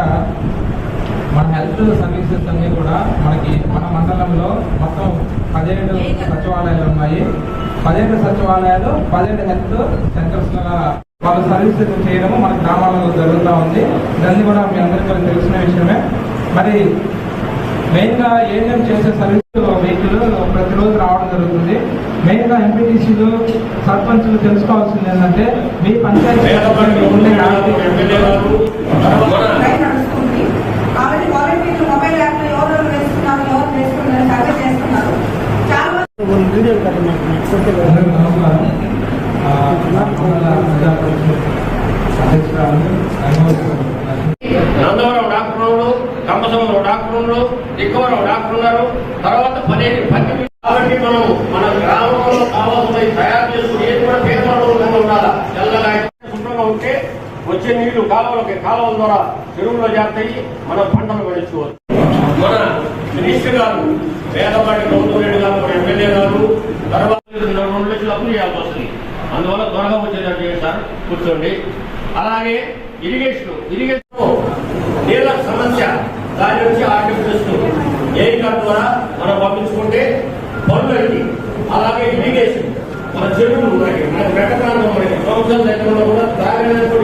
ముఖ్యంగా మన health services అన్నీ కూడా మనకి మన మండలంలో మొత్తం పదిహేడు సచివాలయాలు ఉన్నాయి. పదిహేడు సచివాలయాలు పదిహేడు హెల్త్ సెంటర్స్ వాళ్ళ సర్వీసెస్ చేయడము మన గ్రామాలలో జరుగుతూ ఉంది. ఇదన్నీ కూడా మీ అందరికీ తెలిసిన విషయమే. మరి మెయిన్గా ఏఎం చేసే సర్వీస్ వెహికల్ ప్రతిరోజు రావడం జరుగుతుంది. మెయిన్గా ఎంపీటీసీలు సర్పంచ్లు తెలుసుకోవాల్సింది ఏంటంటే మీ పంచాయతీ ఉండే అధ్యక్షురాలు రంగవల్లి నందవరం డాక్టర్ ఉన్నారు కంపసంలో డాక్టర్ ఉన్నారు దిక్కవరం డాక్టర్ ఉన్నారు. తర్వాత పదిహేను పది కాబట్టి మనం మన గ్రామంలో కావాల్సిన తయారు చేసుకుని ఏది కూడా పేదవాళ్ళు ఉండాలా? తెల్లగా శుభ్రంగా ఉంటే వచ్చే నీళ్ళు కాలువలకి కాలువల ద్వారా చెరువులో చేస్తాయి మనం పంటలు పండించుకోవచ్చు. మన మినిస్టర్ గారు పేదపాటి గౌతమ్ రెడ్డి గారు మన ఎమ్మెల్యే గారు తర్వాత రెండు లక్షలు అప్పు చేయాల్సి వస్తుంది. అందువల్ల త్వరగా వచ్చేటట్టు చేయండి సార్. కూర్చోండి. అలాగే ఇరిగేషన్ ఇరిగేషన్. నీళ్ళ సమస్య దాని నుంచి ఆర్టిఫిషియల్ ఏ కార్డు ద్వారా మనం పంపించుకుంటే పనులకి అలాగే ఇరిగేషన్ మన చెరువులు ఉన్నాయి మన పెట్ట ప్రాంతం మనకి సంవత్సరాల దగ్గరలో కూడా తాగడానికి